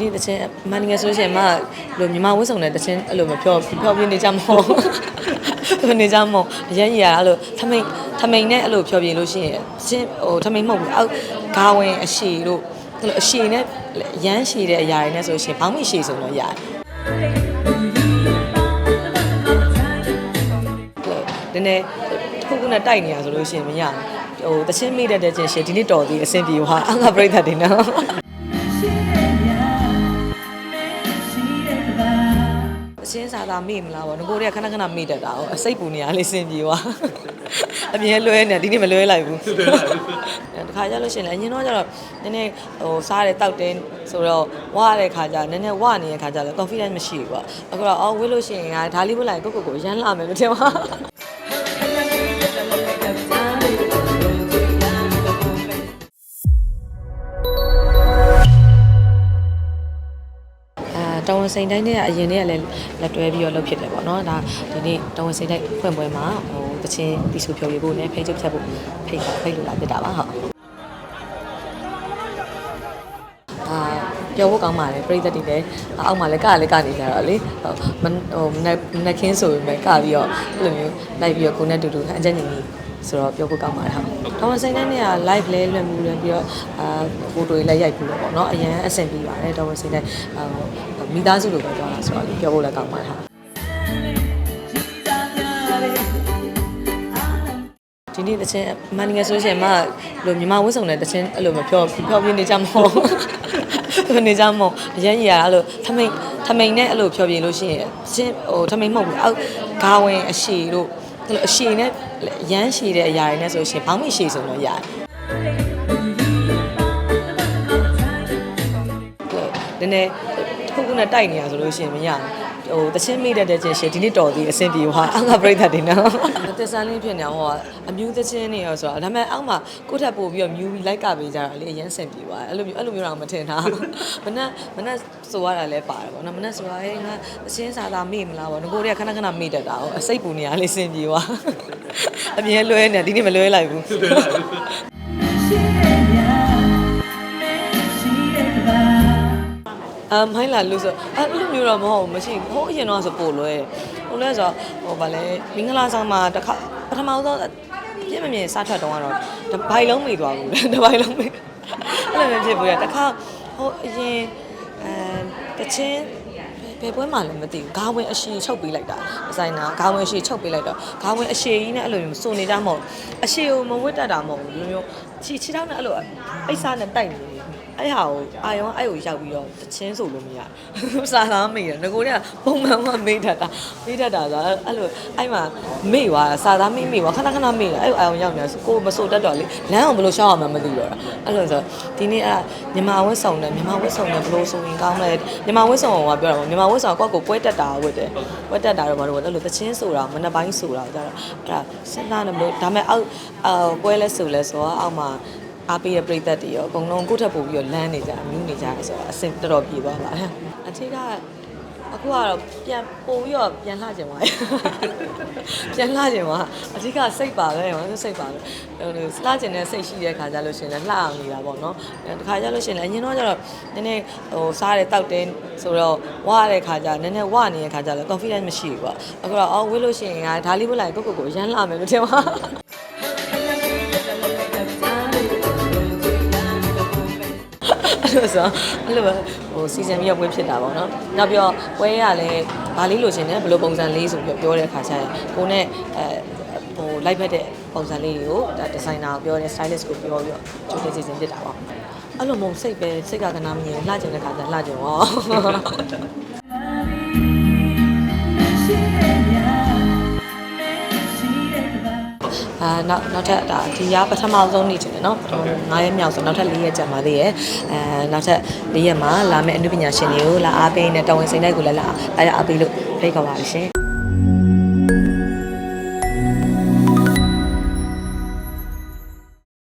ဒီနေ့တချင်းမန်နေငယ်ဆိုလို့ရှိရင်မလိုမြန်မာဝတ်စုံနဲ့တချင်းအဲ့လိုမဖြောဖြောပြနေကြမဟုတ်ဘူးနေကြမဟုတ်အရင်ကြီးရအဲ့လိုထမိန်ထမိန်နဲ့အဲ့လိုဖြောပြလို့ရှိရင်ချင်းဟိုထမိန်မဟုတ်ဘူးအောက်ဂါဝင်အရှည်တို့အဲ့လိုအရှည်နဲ့ရမ်းရှည်တဲ့အရာတွေနဲ့ဆိုလို့ရှိရင်ဘောင်းမရှည်ဆိုတော့ရတယ်နည်းနည်းတစ်ခုခုနဲ့တိုက်နေရဆိုလို့ရှိရင်မရဘူးဟိုတချင်းမိတတ်တဲ့ချင်းရှင်ဒီနေ့တော်သေးအဆင်ပြေသွားအငါပြိတ္တတွေနော် အရှင်းစာသာမေ့မလားဗောငကိုတွေကခဏခဏမေ့တတ်တာ哦အစိတ်ပူနေရလေးစင်ပြေသွားအမြဲလွဲနေဒီနေ့မလွဲလိုက်ဘူးတခါကြလို့ရှရင်လည်းအရင်တော့ကျတော့နည်းနည်းဟိုစားတယ်တောက်တယ်ဆိုတော့ဝရတဲ့ခါကျနည်းနည်းဝနေတဲ့ခါကျတော့ confidence မရှိဘူးပေါ့အခုတော့အော်ဝေးလို့ရှရင်ကဒါလေးဝတ်လိုက်ကိုကိုကိုရမ်းလာမယ်မထင်ပါ ဝင်စိန်တိုင်းနဲ့အရင်တည်းကလည်းလက်တွဲပြီးတော့လုပ်ဖြစ်တယ်ပေါ့နော်ဒါဒီနေ့တောင်ဝင်စိန်တိုင်းဖွင့်ပွဲမှာဟိုတချင်းတီဆူဖြော်ပြဖို့နဲ့ဖိတ်ချုပ်ဖြတ်ဖို့ဖိတ်ဖိတ်လို့လာဖြစ်တာပါဟုတ်အာပြောဖို့ကောင်းပါတယ်ပြည်သက်တွေလည်းအောက်မှာလည်းကလည်းကနေကြတော့လေဟုတ်မဟိုမနက်မနက်ခင်းဆိုပေမဲ့ကပြီးတော့အဲ့လိုမျိုးလိုက်ပြီးတော့ကိုနဲ့တူတူအကြက်ညီညီဆိုတော့ပြောဖို့ကောင်းပါတယ်ဟုတ်။တောင်စိန်တဲ့နေ့က live လဲလွှင့်မှုလဲပြီးတော့အာဖိုတိုတွေလည်းရိုက်ပြီးတော့ပေါ့နော်အရင်အဆင်ပြေပါတယ်တောင်စိန်တဲ့ဟို မိသားစုလိုပဲပြောတာဆိုတော့လေပြောဖို့လည်းကောင်းပါတယ်ဟုတ်။ဒီနေ့တချင်းမန်နေငယ်ဆိုလို့ရှိရင်မလိုမြန်မာဝတ်စုံနဲ့တချင်းအဲ့လိုမဖြောဖြောပြနေကြမဟုတ်ဘူးနေကြမဟုတ်အရင်ကြီးရအဲ့လိုထမိန်ထမိန်နဲ့အဲ့လိုဖြောပြလို့ရှိရင်ချင်းဟိုထမိန်မဟုတ်ဘူးအောက်ဂါဝင်အရှည်တို့အဲ့လိုအရှည်နဲ့ရမ်းရှည်တဲ့အရာတွေနဲ့ဆိုလို့ရှိရင်ဘောင်းမရှည်ဆိုတော့ရတယ်နည်းနည်းတစ် ခုခုနဲ့တိုက်နေရဆိုလို့ရှိရင်မရဘူးဟိုတချင်းမိတတ်တဲ့ချင်းရှင်ဒီနေ့တော်သေးအဆင်ပြေသွားအငါပြိတ္တတွေနော်တက်ဆန်းလေးဖြစ်နေအောင်ဟောအမျိုးတချင်းနေရောဆိုတာဒါပေမဲ့အောက်မှာကိုယ့်ထက်ပို့ပြီးတော့မြူပြီးလိုက်ကပေးကြတာလေအရင်ဆင်ပြေသွားအဲ့လိုမျိုးအဲ့လိုမျိုးတော့မထင်တာမနဲ့မနဲ့ဆိုရတာလည်းပါတယ်ပေါ့နော်မနဲ့ဆိုရဟဲ့ငါအချင်းစာသာမေ့မလားပေါ့ငကိုတွေကခဏခဏမေ့တတ်တာ哦အစိတ်ပူနေရလေးဆင်ပြေသွားအမြဲလွဲနေဒီနေ့မလွဲလိုက်ဘူး အမိုင်းလာလို့ဆိုအဲ့လိုမျိုးတော့မဟုတ်ဘူးမရှိဘူးဟိုအရင်တော့ဆိုပို့လွဲဟိုလဲဆိုဟိုဗာလဲမင်္ဂလာဆောင်မှာတစ်ခါပထမဆုံးပြည့်မမြင်စထွက်တော့ကတော့တစ်ပိုင်လုံးမိသွားဘူးလေတစ်ပိုင်လုံးမိအဲ့လိုမျိုးဖြစ်ဘူးရတစ်ခါဟိုအရင်အဲတချင်းဘယ်ပွဲမှလည်းမသိဘူးခေါင်းဝင်အရှိချုပ်ပေးလိုက်တာဒီဇိုင်နာခေါင်းဝင်အရှိချုပ်ပေးလိုက်တော့ခေါင်းဝင်အရှိကြီးနဲ့အဲ့လိုမျိုးစုံနေကြမဟုတ်အရှိကိုမဝတ်တတ်တာမဟုတ်ဘူးလိုမျိုးခြေခြေထောက်နဲ့အဲ့လိုအိတ်စားနဲ့တိုက်နေတယ် အဲ့ဟာကိုအာယုံအဲ့ကိုရောက်ပြီးတော့တချင်းဆိုလို့မရဘူးစာသားမေ့တယ်ငကိုတွေကပုံမှန်မှမေ့တတ်တာမေ့တတ်တာဆိုအဲ့လိုအဲ့မှာမေ့သွားစာသားမေ့မေ့သွားခဏခဏမေ့တယ်အဲ့အာယုံရောက်နေဆိုကိုမဆိုတတ်တော့လေလမ်းအောင်ဘယ်လိုရှောက်အောင်မှမသိတော့တာအဲ့လိုဆိုဒီနေ့အဲ့မြန်မာဝတ်ဆောင်တယ်မြန်မာဝတ်ဆောင်တယ်ဘယ်လိုဆိုရင်ကောင်းလဲမြန်မာဝတ်ဆောင်ကပြောတာပေါ့မြန်မာဝတ်ဆောင်ကောက်ကိုပွဲတက်တာဝတ်တယ်ပွဲတက်တာတော့ဘာလို့လဲအဲ့လိုတချင်းဆိုတာမနှပိုင်းဆိုတာကြတော့အဲ့ဒါစဉ်းစားနေမလို့ဒါမဲ့အောက်အော်ပွဲလဲဆိုလဲဆိုတော့အောက်မှာ အားပေးတဲ့ပြိသက်တွေရောအကုန်လုံးကိုယ့်ထက်ပိုပြီးတော့လမ်းနေကြမြူးနေကြတယ်ဆိုတော့အဆင်တော်တော်ပြေသွားပါတယ်အထက်ကအခုကတော့ပြန်ပို့ပြီးတော့ပြန်လှကျင်သွားတယ်ပြန်လှကျင်သွားအထက်ကစိတ်ပါပဲဟောစိတ်ပါပဲဟိုလှကျင်တဲ့စိတ်ရှိတဲ့ခါကျလို့ရှိရင်လည်းလှအောင်နေတာပေါ့နော်တခါကျလို့ရှိရင်လည်းအရင်တော့ကျတော့နည်းနည်းဟိုစားတယ်တောက်တယ်ဆိုတော့ဝရတဲ့ခါကျနည်းနည်းဝနေတဲ့ခါကျတော့ confidence မရှိဘူးပေါ့အခုတော့အော်ဝေးလို့ရှိရင်ကဒါလေးဝတ်လိုက်ကိုကိုကိုရမ်းလာမယ်မထင်ပါ အဲ့လိုဆိုအဲ့လိုပဲဟိုစီစဉ်ပြီးတော့ပွဲဖြစ်တာပေါ့နော်။နောက်ပြီးတော့ပွဲရလည်းဗာလေးလိုချင်တယ်ဘယ်လိုပုံစံလေးဆိုပြီးတော့ပြောတဲ့အခါကျရင်ကိုနဲ့အဲဟိုလိုက်ဖက်တဲ့ပုံစံလေးတွေကိုဒါဒီဇိုင်နာကိုပြောတယ် stylist ကိုပြောပြီးတော့ချိုးတဲ့စီစဉ်ဖြစ်တာပေါ့။အဲ့လိုမျိုးစိတ်ပဲစိတ်ကကနာမမြင်လှကျင်တဲ့ခါကျလှကျင်ရော အာနောက်နောက်ထပ်ဒါဒီရပထမဆုံးနေ့ချင်တယ်နော်9ရက်မြောက်ဆိုနောက်ထပ်4ရက်ကြာပါသေးရဲ့အဲနောက်ထပ်4ရက်မှာလာမယ့်အနုပညာရှင်တွေကိုလာအားပေးနေတော်ဝင်စိန်တိုက်ကိုလည်းလာအားအားပေးလို့ဖိတ်ခေါ်ပါရှင်